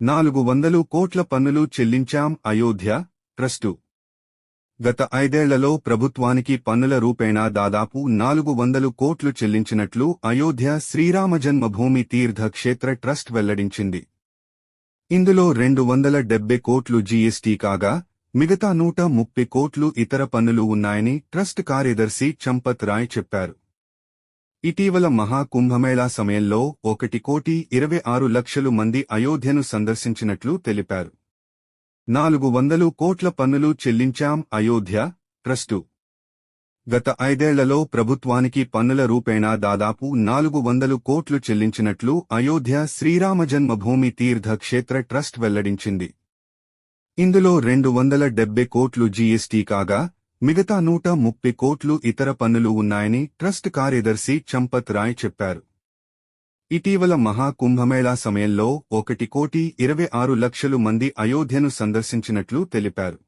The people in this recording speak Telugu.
నాలుగు వందలు కోట్ల పన్నులు చెల్లించాం అయోధ్య ట్రస్టు. గత ఐదేళ్ళలో ప్రభుత్వానికి పన్నుల రూపేణా దాదాపు నాలుగు వందలు కోట్లు చెల్లించినట్లు అయోధ్య శ్రీరామ జన్మభూమి తీర్థ క్షేత్ర ట్రస్ట్ వెల్లడించింది. ఇందులో రెండు వందల డెబ్బై కోట్లు జీఎస్టీ కాగా మిగతా నూట ముప్పై కోట్లు ఇతర పన్నులు ఉన్నాయని ట్రస్ట్ కార్యదర్శి చంపత్ రాయ్ చెప్పారు. ఇటీవల మహాకుంభమేళా సమయంలో ఒకటి కోటి ఇరవై ఆరు లక్షలు మంది అయోధ్యను సందర్శించినట్లు తెలిపారు. నాలుగు వందలు కోట్ల పన్నులు చెల్లించాం అయోధ్య ట్రస్టు. గత ఐదేళ్ళలో ప్రభుత్వానికి పన్నుల రూపేణా దాదాపు నాలుగు వందలు కోట్లు చెల్లించినట్లు అయోధ్య శ్రీరామ జన్మభూమి తీర్థ క్షేత్ర ట్రస్ట్ వెల్లడించింది. ఇందులో రెండు వందల డెబ్బై కోట్లు జీఎస్టీ కాగా మిగతా నూట ముప్పై కోట్లు ఇతర పన్నులు ఉన్నాయని ట్రస్ట్ కార్యదర్శి చంపత్ రాయ్ చెప్పారు. ఇటీవల మహాకుంభమేళా సమయంలో ఒకటి కోటి ఇరవై ఆరు లక్షలు మంది అయోధ్యను సందర్శించినట్లు తెలిపారు.